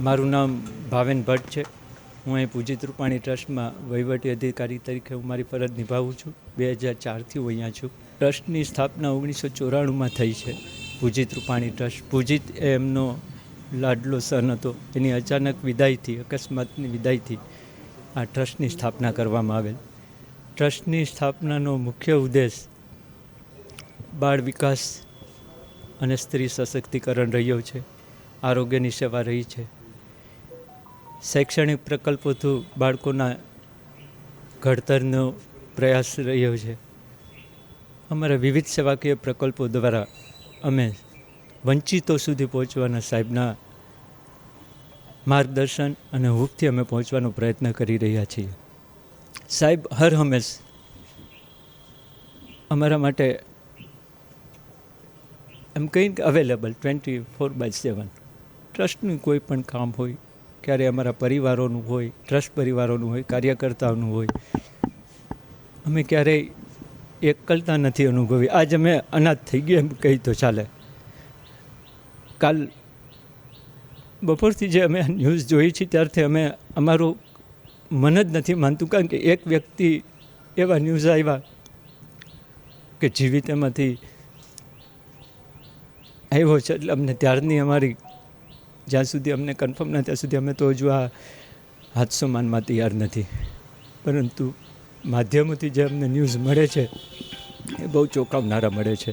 મારું નામ ભાવેન ભટ્ટ છે. હું અહીં પૂજિત રૂપાણી ટ્રસ્ટમાં વહીવટી અધિકારી તરીકે હું મારી ફરજ નિભાવું છું. બે હજાર ચારથી હું અહીંયા છું. ટ્રસ્ટની સ્થાપના ઓગણીસો ચોરાણુંમાં થઈ છે. પૂજિત રૂપાણી ટ્રસ્ટ. પૂજિત એ એમનો લાડલો સન હતો. એની અચાનક વિદાયથી અકસ્માતની વિદાયથી આ ટ્રસ્ટની સ્થાપના કરવામાં આવેલ. ટ્રસ્ટની સ્થાપનાનો મુખ્ય ઉદ્દેશ બાળ વિકાસ અને સ્ત્રી સશક્તિકરણ રહ્યો છે. આરોગ્યની સેવા રહી છે. શૈક્ષણિક પ્રકલ્પોથી બાળકોના ઘડતરનો પ્રયાસ રહ્યો છે. અમારા વિવિધ સેવાકીય પ્રકલ્પો દ્વારા અમે વંચિતો સુધી પહોંચવાના સાહેબના માર્ગદર્શન અને હૂકથી અમે પહોંચવાનો પ્રયત્ન કરી રહ્યા છીએ. સાહેબ, હર હંમેશ અમારા માટે એમ કહીને available twenty four by seven ટ્રસ્ટનું કોઈ પણ કામ હોય ક્યારે અમારા પરિવારોનું હોય, ટ્રસ્ટ પરિવારોનું હોય, કાર્યકર્તાઓનું હોય, અમે ક્યારેય એકલતા નથી અનુભવી. આજ અમે અનાથ થઈ ગયા એમ કહી તો ચાલે. કાલ બપોરથી જે અમે ન્યૂઝ જોઈ છે, ત્યારથી અમે અમારું મન જ નથી માનતું, કારણ કે એક વ્યક્તિ એવા ન્યૂઝ આવ્યા કે જીવિત એમાંથી આવ્યો છે, એટલે અમને ત્યારની અમારી જ્યાં સુધી અમને કન્ફર્મ ના ત્યાં સુધી અમે તો હજુ આ હાદસો માનમાં તૈયાર નથી. પરંતુ માધ્યમોથી જે અમને ન્યૂઝ મળે છે, એ બહુ ચોંકાવનારા મળે છે.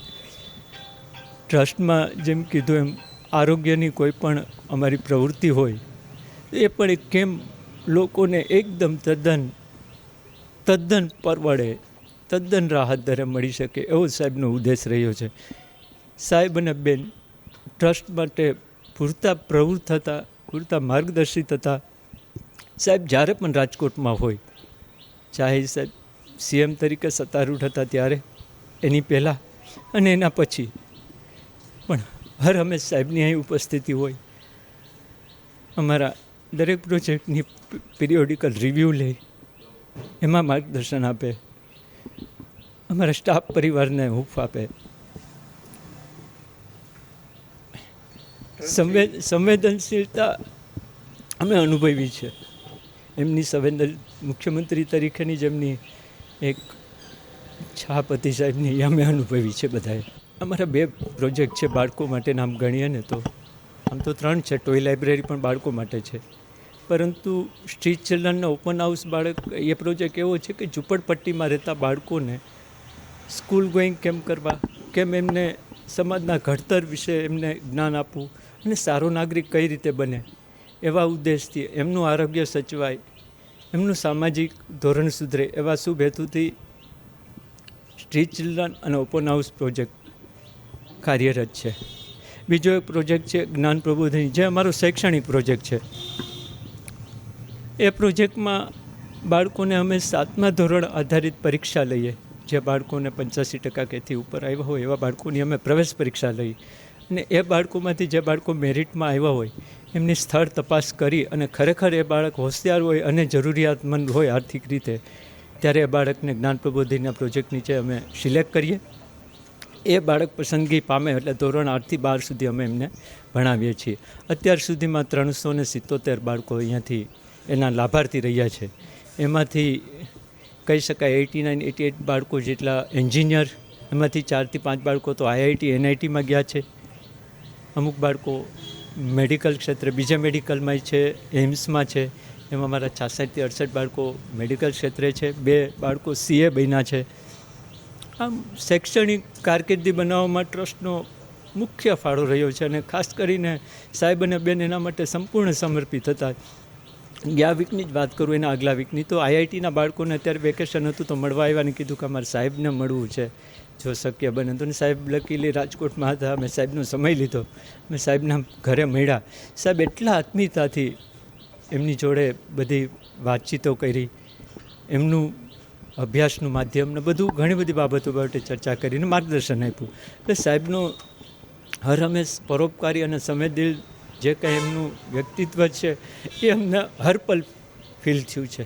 ટ્રસ્ટમાં જેમ કીધું એમ, આરોગ્યની કોઈ પણ અમારી પ્રવૃત્તિ હોય, એ પણ એક કેમ લોકોને એકદમ તદ્દન તદ્દન પરવડે, તદ્દન રાહત દરે મળી શકે એવો સાહેબનો ઉદ્દેશ રહ્યો છે. સાહેબ અને બેન ટ્રસ્ટ માટે પૂરતા પ્રવૃત્ત હતા પૂરતા માર્ગદર્શિત હતા સાહેબ, જ્યારે પણ રાજકોટમાં હોય, ચાહે સાહેબ સીએમ તરીકે સત્તારૂઢ હતા ત્યારે, એની પહેલાં અને એના પછી. પણ હર હંમેશ સાહેબની અહીં ઉપસ્થિતિ હોય. અમારા દરેક પ્રોજેક્ટની પિરિયોડિકલ રિવ્યૂ લે. એમાં માર્ગદર્શન આપે. અમારા સ્ટાફ પરિવારને હૂફ આપે. સંવેદ સંવેદનશીલતા અમે અનુભવી છે. એમની સંવેદન, મુખ્યમંત્રી તરીકેની જેમની એક છાપતિ સાહેબની અમે અનુભવી છે બધાએ. અમારા બે પ્રોજેક્ટ છે બાળકો માટે નામ ગણીએ ને તો. આમ તો ત્રણ છે, ટોય લાઇબ્રેરી પણ બાળકો માટે છે. પરંતુ સ્ટ્રીટ ચિલ્ડ્રનના ઓપન હાઉસ બાળક, એ પ્રોજેક્ટ એવો છે કે ઝૂંપડપટ્ટીમાં રહેતા બાળકોને સ્કૂલ ગોઈંગ કેમ કરવા, કેમ એમને સમાજના ઘડતર વિશે એમને જ્ઞાન આપવું અને સારો નાગરિક કઈ રીતે બને એવા ઉદ્દેશથી એમનું આરોગ્ય સચવાય, એમનું સામાજિક ધોરણ સુધરે એવા શુભ હેતુથી સ્ટ્રીટ ચિલ્ડ્રન અને ઓપન હાઉસ પ્રોજેક્ટ કાર્યરત છે. બીજો એક પ્રોજેક્ટ છે જ્ઞાન પ્રબોધની, જે અમારો શૈક્ષણિક પ્રોજેક્ટ છે. એ પ્રોજેક્ટમાં બાળકોને અમે સાતમા ધોરણ આધારિત પરીક્ષા લઈએ. જે બાળકોને પંચ્યાસી ટકા કેથી ઉપર આવ્યા હોય એવા બાળકોની અમે પ્રવેશ પરીક્ષા લઈ. અને એ બાળકોમાંથી જે બાળકો મેરિટમાં આવ્યા હોય, એમની સ્થળ તપાસ કરી અને ખરેખર એ બાળક હોશિયાર હોય અને જરૂરિયાતમંદ હોય આર્થિક રીતે, ત્યારે એ બાળકને જ્ઞાન પ્રબોધિના પ્રોજેક્ટ નીચે અમે સિલેક્ટ કરીએ. એ બાળક પસંદગી પામે એટલે ધોરણ આઠથી બાર સુધી અમે એમને ભણાવીએ છીએ. અત્યાર સુધીમાં ત્રણસો ને સિત્તોતેર બાળકો અહીંયાથી એના લાભાર્થી રહ્યા છે. એમાંથી કહી શકાય એટી નાઇન એટી એટ બાળકો જેટલા એન્જિનિયર એમાંથી ચારથી પાંચ બાળકો તો આઈઆઈટી એનઆઈટીમાં ગયા છે. અમુક બાળકો મેડિકલ ક્ષેત્રે, બીજા મેડિકલમાં છે એમ્સમાં છે. એમાં મારા છાસઠથી અડસઠ બાળકો મેડિકલ ક્ષેત્રે છે. બે બાળકો સીએ બન્યા છે. આમ શૈક્ષણિક કારકિર્દી બનાવવામાં ટ્રસ્ટનો મુખ્ય ફાળો રહ્યો છે અને ખાસ કરીને સાહેબ અને બેન એના માટે સંપૂર્ણ સમર્પિત હતા. ગયા વીકની જ વાત કરું, એના આગલા વીકની. તો આઈઆઈટીના બાળકોને અત્યારે વેકેશન હતું તો મળવા આવ્યા ને કીધું કે અમારે સાહેબને મળવું છે. જો શક્ય બને તો. ને સાહેબ લકીલી રાજકોટમાં હતા અમે સાહેબનો સમય લીધો. અમે સાહેબના ઘરે મળ્યા. સાહેબ એટલા આત્મીયતાથી એમની જોડે બધી વાતચીતો કરી, એમનું અભ્યાસનું માધ્યમ ને બધું ઘણી બધી બાબતો બાબતે ચર્ચા કરીને માર્ગદર્શન આપ્યું. એટલે સાહેબનો હર હંમેશ પરોપકારી અને સંવેદિલ જે કંઈ એમનું વ્યક્તિત્વ છે એ અમને હર પલ ફીલ થયું છે.